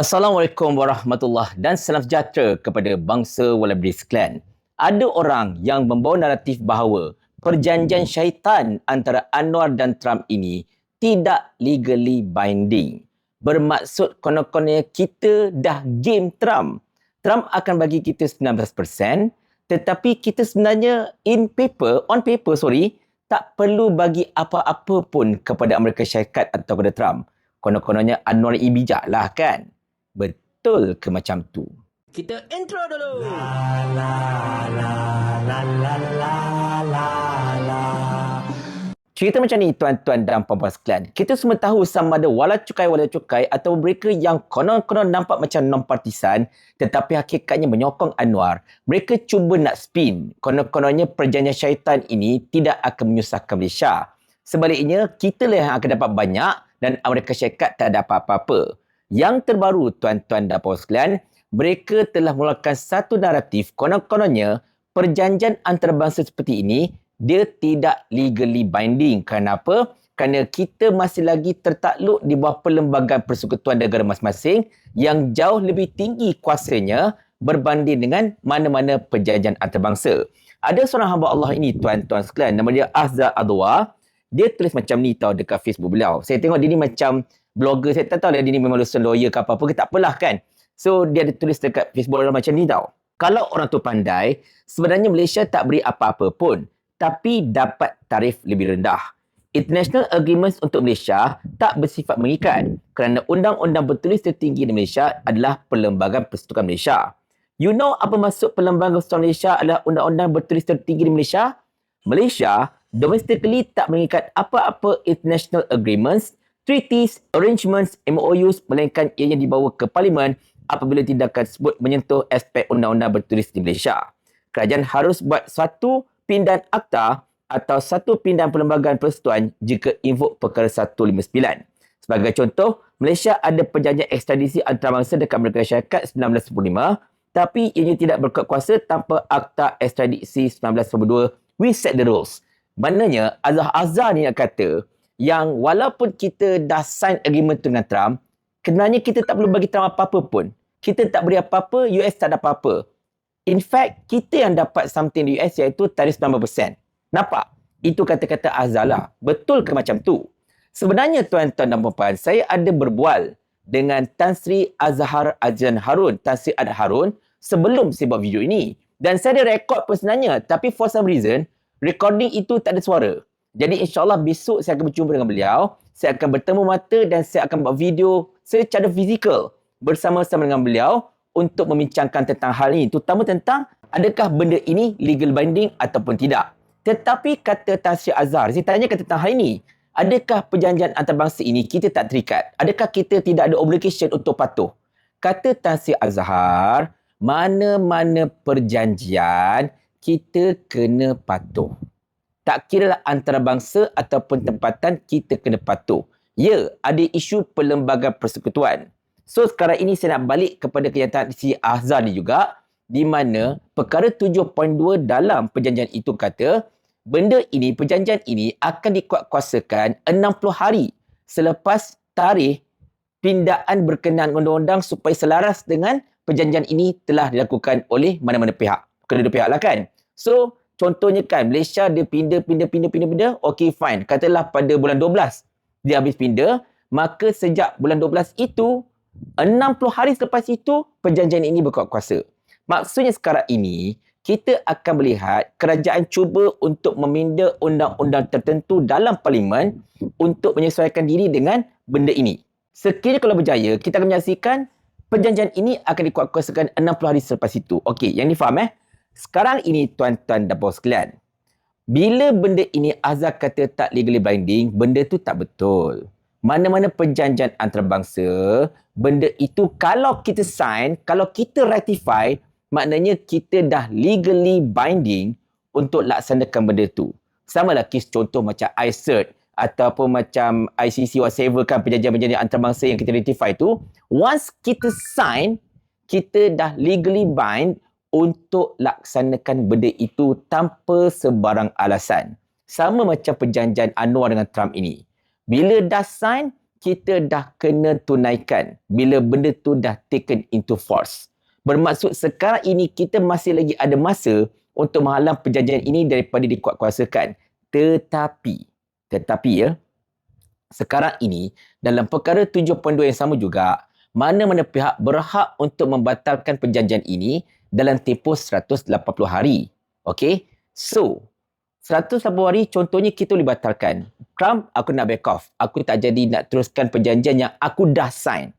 Assalamualaikum warahmatullahi dan salam sejahtera kepada bangsa Wallaby sekalian. Ada orang yang membawa naratif bahawa perjanjian syaitan antara Anwar dan Trump ini tidak legally binding. Bermaksud konon-kononnya kita dah game Trump. Trump akan bagi kita 19% tetapi kita sebenarnya in paper, on paper sorry, tak perlu bagi apa-apa pun kepada Amerika Syarikat atau kepada Trump. Konon-kononnya Anwar ini bijak lah kan? Betul ke macam tu? Kita intro dulu. La la la la la la la la. Cerita macam ni tuan-tuan dan puan-puan sekalian. Kita semua tahu sama ada wala cukai wala cukai atau mereka yang konon-konon nampak macam non-partisan tetapi hakikatnya menyokong Anwar. Mereka cuba nak spin. Konon-kononnya perjanjian syaitan ini tidak akan menyusahkan Malaysia. Sebaliknya, kita lah yang akan dapat banyak dan Amerika Syarikat tak ada apa-apa. Yang terbaru tuan-tuan dan puan sekalian, mereka telah mulakan satu naratif konon-kononnya perjanjian antarabangsa seperti ini dia tidak legally binding. Kenapa? Kerana kita masih lagi tertakluk di bawah perlembagaan persekutuan negara masing-masing yang jauh lebih tinggi kuasanya berbanding dengan mana-mana perjanjian antarabangsa. Ada seorang hamba Allah ini tuan-tuan sekalian nama dia Azza Adwa. Dia tulis macam ni tau dekat Facebook beliau. Saya tengok dia ni macam blogger. Saya tak tahu dia ni memang lulusan lawyer ke apa-apa ke tak apalah kan. So dia ada tulis dekat Facebook beliau macam ni tau. Kalau orang tu pandai, sebenarnya Malaysia tak beri apa-apa pun tapi dapat tarif lebih rendah. International agreements untuk Malaysia tak bersifat mengikat kerana undang-undang bertulis tertinggi di Malaysia adalah Perlembagaan Persetujuan Malaysia. You know apa maksud Perlembagaan Persetujuan Malaysia adalah undang-undang bertulis tertinggi di Malaysia? Malaysia domestically tak mengikat apa-apa international agreements, treaties, arrangements, MOUs melainkan ianya dibawa ke parlimen apabila tindakan tersebut menyentuh aspek undang-undang bertulis di Malaysia. Kerajaan harus buat suatu pindahan akta atau satu pindahan perlembagaan persetujuan jika invok perkara 159. Sebagai contoh, Malaysia ada perjanjian ekstradisi antarabangsa dekat Amerika Syarikat 1995 tapi ianya tidak berkuat kuasa tanpa akta ekstradisi 1992 we set the rules. Maknanya Azhar-Azhar ni nak kata yang walaupun kita dah sign agreement dengan Trump, kenanya kita tak perlu bagi Trump apa-apa pun. Kita tak beri apa-apa, US tak ada apa-apa. In fact, kita yang dapat something di US iaitu tarif 90%. Nampak? Itu kata-kata Azala. Betul ke macam tu? Sebenarnya tuan-tuan dan puan saya ada berbual dengan Tan Sri Azhar Azan Harun, Tan Sri Ad Harun sebelum saya buat video ini. Dan saya ada rekod pun sebenarnya. Tapi for some reason, recording itu tak ada suara. Jadi insyaAllah besok saya akan berjumpa dengan beliau. Saya akan bertemu mata dan saya akan buat video secara fizikal bersama-sama dengan beliau untuk membincangkan tentang hal ini terutama tentang adakah benda ini legal binding ataupun tidak. Tetapi kata Tasya Azhar, saya tanya tentang hal ini. Adakah perjanjian antarabangsa ini kita tak terikat? Adakah kita tidak ada obligation untuk patuh? Kata Tasya Azhar, mana-mana perjanjian kita kena patuh. Tak kira lah antarabangsa ataupun tempatan kita kena patuh. Ya, ada isu perlembagaan persekutuan. So sekarang ini saya nak balik kepada kenyataan si Azhar ni juga di mana perkara 7.2 dalam perjanjian itu kata benda ini, perjanjian ini akan dikuatkuasakan 60 hari selepas tarikh pindaan berkenaan undang-undang supaya selaras dengan perjanjian ini telah dilakukan oleh mana-mana pihak. Kedua-dua pihak lah kan. So, contohnya kan Malaysia dia pindah, pindah, pindah, pindah, pindah. Okay, fine. Katalah pada bulan 12 dia habis pindah. Maka sejak bulan 12 itu 60 hari selepas itu, perjanjian ini berkuat kuasa. Maksudnya sekarang ini, kita akan melihat kerajaan cuba untuk meminda undang-undang tertentu dalam parlimen untuk menyesuaikan diri dengan benda ini. Sekiranya kalau berjaya, kita akan menyaksikan perjanjian ini akan dikuatkuasakan 60 hari selepas itu. Okey, yang difaham eh? Sekarang ini tuan-tuan dan puan sekalian. Bila benda ini Azhar kata tak legally binding, benda tu tak betul mana-mana perjanjian antarabangsa, benda itu kalau kita sign, kalau kita ratify, maknanya kita dah legally binding untuk laksanakan benda itu. Sama lah kes contoh macam ICERT ataupun macam ICC whatever kan perjanjian-perjanjian antarabangsa yang kita ratify tu, once kita sign, kita dah legally bind untuk laksanakan benda itu tanpa sebarang alasan. Sama macam perjanjian Anwar dengan Trump ini bila dah sign, kita dah kena tunaikan bila benda tu dah taken into force. Bermaksud sekarang ini kita masih lagi ada masa untuk menghalang perjanjian ini daripada dikuatkuasakan. Tetapi, tetapi ya, sekarang ini dalam perkara 7.2 yang sama juga, mana-mana pihak berhak untuk membatalkan perjanjian ini dalam tempoh 180 hari. Okay? So, 180 hari contohnya kita boleh batalkan. Trump, aku nak back off. Aku tak jadi nak teruskan perjanjian yang aku dah sign.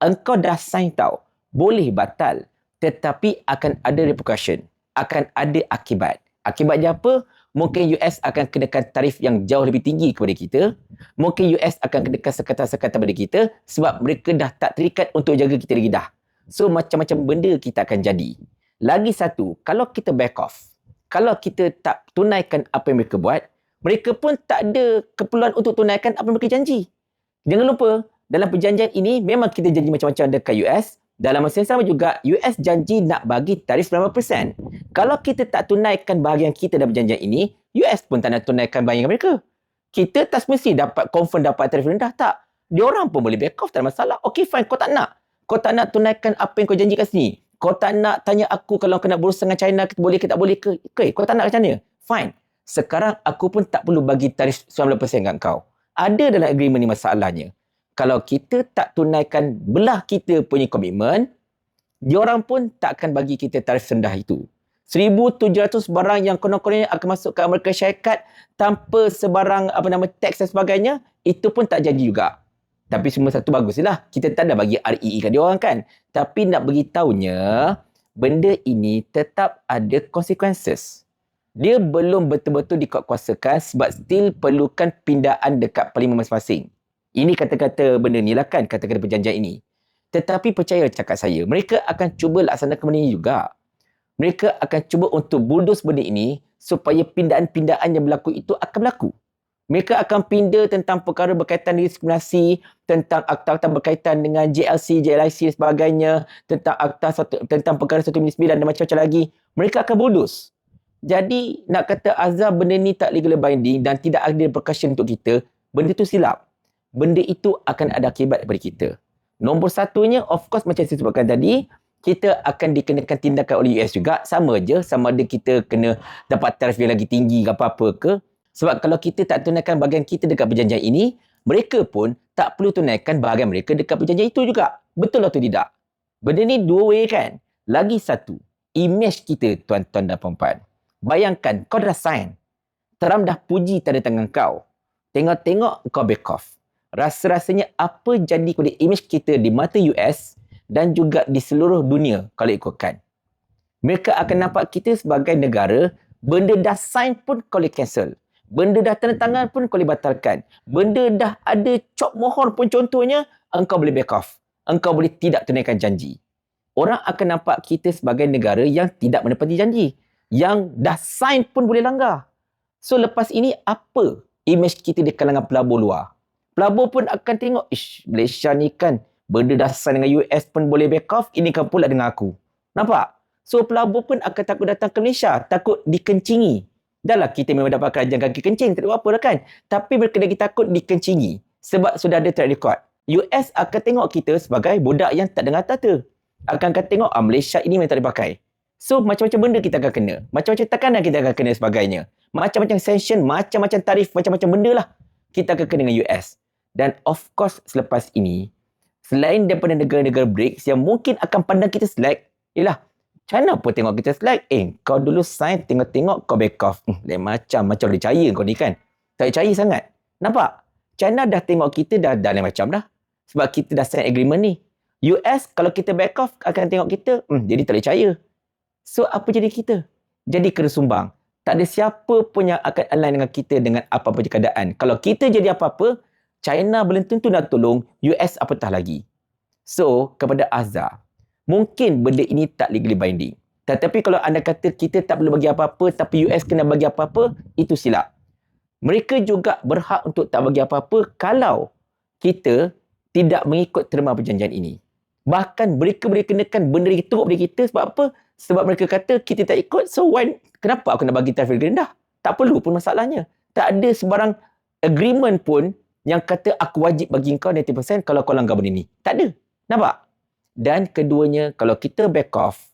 Engkau dah sign tau. Boleh batal. Tetapi akan ada repercussion. Akan ada akibat. Akibatnya apa? Mungkin US akan kenakan tarif yang jauh lebih tinggi kepada kita. Mungkin US akan kenakan sekatan-sekatan kepada kita sebab mereka dah tak terikat untuk jaga kita lagi dah. So macam-macam benda kita akan jadi. Lagi satu, kalau kita back off, kalau kita tak tunaikan apa yang mereka buat, mereka pun tak ada keperluan untuk tunaikan apa yang mereka janji. Jangan lupa, dalam perjanjian ini memang kita janji macam-macam dekat US. Dalam masa yang sama juga, US janji nak bagi tarif 90%. Kalau kita tak tunaikan bahagian kita dalam perjanjian ini, US pun tak nak tunaikan bahagian mereka. Kita tak mesti dapat confirm dapat tarif rendah, tak. Dia orang pun boleh back off, tak ada masalah. Okay, fine, kau tak nak. Kau tak nak tunaikan apa yang kau janji kat sini kau tak nak tanya aku kalau kena berurusan dengan China kita boleh ke tak boleh ke? Okay, kau tak nak macam mana? Fine. Sekarang aku pun tak perlu bagi tarif 90% kat kau. Ada dalam agreement ni masalahnya. Kalau kita tak tunaikan belah kita punya komitmen, diorang pun tak akan bagi kita tarif rendah itu. 1,700 barang yang konon-kononnya akan masuk ke Amerika Syarikat tanpa sebarang apa nama teks dan sebagainya, itu pun tak jadi juga. Tapi semua satu bagus lah. Kita tak ada bagi REE kat dia orang kan. Tapi nak beritahunya, benda ini tetap ada consequences. Dia belum betul-betul dikuatkuasakan sebab still perlukan pindaan dekat parlimen masing-masing. Ini kata-kata benda ni lah kan, kata-kata perjanjian ini. Tetapi percaya cakap saya, mereka akan cuba laksanakan benda ini juga. Mereka akan cuba untuk bulldoze benda ini supaya pindaan-pindaan yang berlaku itu akan berlaku. Mereka akan pindah tentang perkara berkaitan diskriminasi, tentang akta-akta berkaitan dengan JLC, JLIC dan sebagainya, tentang akta satu, tentang perkara 199 dan macam-macam lagi. Mereka akan bodos. Jadi, nak kata azab benda ni tak legal binding dan tidak ada repercussion untuk kita, benda itu silap. Benda itu akan ada akibat daripada kita. Nombor satunya, of course macam saya sebutkan tadi, kita akan dikenakan tindakan oleh US juga. Sama je, sama ada kita kena dapat tarif yang lagi tinggi ke apa-apa ke, sebab kalau kita tak tunaikan bahagian kita dekat perjanjian ini, mereka pun tak perlu tunaikan bahagian mereka dekat perjanjian itu juga. Betul atau tidak? Benda ni dua way kan? Lagi satu, image kita tuan-tuan dan puan Bayangkan kau dah sign. Trump dah puji tanda tangan kau. Tengok-tengok kau back off. Rasa-rasanya apa jadi kepada image kita di mata US dan juga di seluruh dunia kalau ikutkan. Mereka akan nampak kita sebagai negara benda dah sign pun kau boleh cancel. Benda dah tanda tangan pun kau boleh batalkan. Benda dah ada cop mohon pun contohnya, engkau boleh back off. Engkau boleh tidak tunaikan janji. Orang akan nampak kita sebagai negara yang tidak menepati janji. Yang dah sign pun boleh langgar. So lepas ini apa image kita di kalangan pelabur luar? Pelabur pun akan tengok, ish Malaysia ni kan benda dah sign dengan US pun boleh back off, ini kan pula dengan aku. Nampak? So pelabur pun akan takut datang ke Malaysia, takut dikencingi. Dah lah kita memang dapat kerajaan kaki kencing, tak ada apa lah kan. Tapi mereka lagi takut dikencingi. Sebab sudah ada track record. US akan tengok kita sebagai budak yang tak dengar tata. Akan akan tengok ah, Malaysia ini memang tak dipakai. So macam-macam benda kita akan kena. Macam-macam tekanan kita akan kena sebagainya. Macam-macam sanction, macam-macam tarif, macam-macam benda lah. Kita akan kena dengan US. Dan of course selepas ini, selain daripada negara-negara BRICS yang mungkin akan pandang kita slack, ialah Pun tengok kita slide. Eh, kau dulu sign, tengok-tengok kau back off. Hmm, lain macam, macam boleh percaya kau ni kan. Tak percaya sangat. Nampak? China dah tengok kita dah, dah lain macam dah. Sebab kita dah sign agreement ni. US, kalau kita back off, akan tengok kita. Hmm, jadi tak boleh percaya. So, apa jadi kita? Jadi kena sumbang. Tak ada siapa pun yang akan align dengan kita dengan apa-apa keadaan. Kalau kita jadi apa-apa, China belum tentu nak tolong, US apatah lagi. So, kepada Azhar, mungkin benda ini tak legally binding. Tetapi kalau anda kata kita tak perlu bagi apa-apa tapi US kena bagi apa-apa, itu silap. Mereka juga berhak untuk tak bagi apa-apa kalau kita tidak mengikut terma perjanjian ini. Bahkan mereka boleh kenakan benda yang teruk pada kita sebab apa? Sebab mereka kata kita tak ikut, so why, kenapa aku nak bagi tarif rendah? Tak perlu pun masalahnya. Tak ada sebarang agreement pun yang kata aku wajib bagi kau 90% kalau kau langgar benda ni. Tak ada. Nampak? Dan keduanya, kalau kita back off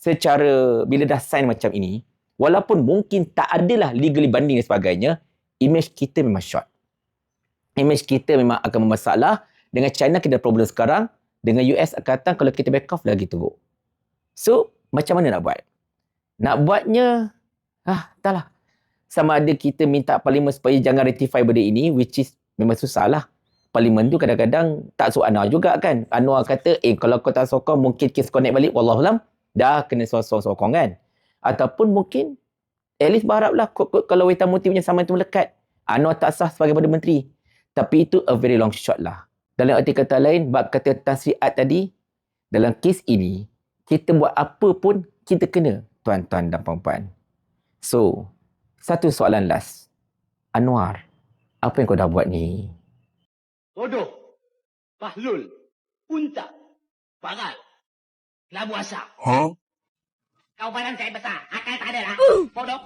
secara bila dah sign macam ini, walaupun mungkin tak adalah legally banding dan sebagainya, image kita memang short. Image kita memang akan bermasalah. Dengan China kita ada problem sekarang. Dengan US akan datang kalau kita back off lagi teruk. So, macam mana nak buat? Nak buatnya, ah, entahlah. Sama ada kita minta parlimen supaya jangan ratify benda ini, which is memang susah lah. Parlimen tu kadang-kadang tak suruh Anwar juga kan. Anwar kata, eh kalau kau tak sokong, mungkin kes connect balik. Wallahualam, dah kena sokong-sokong kan. Ataupun mungkin, at least berharaplah kalau Weta Muti punya saman tu melekat. Anwar tak sah sebagai Perdana Menteri. Tapi itu a very long shot lah. Dalam arti kata lain, bab kata tasriat tadi, dalam kes ini, kita buat apa pun, kita kena tuan-tuan dan puan-puan. So, satu soalan last. Anwar, apa yang kau dah buat ni? Bodoh. Pahlul. Unta. Pagal. Labu asap. Huh? Kau badan saya besar. Akal tak ada lah. Bodoh.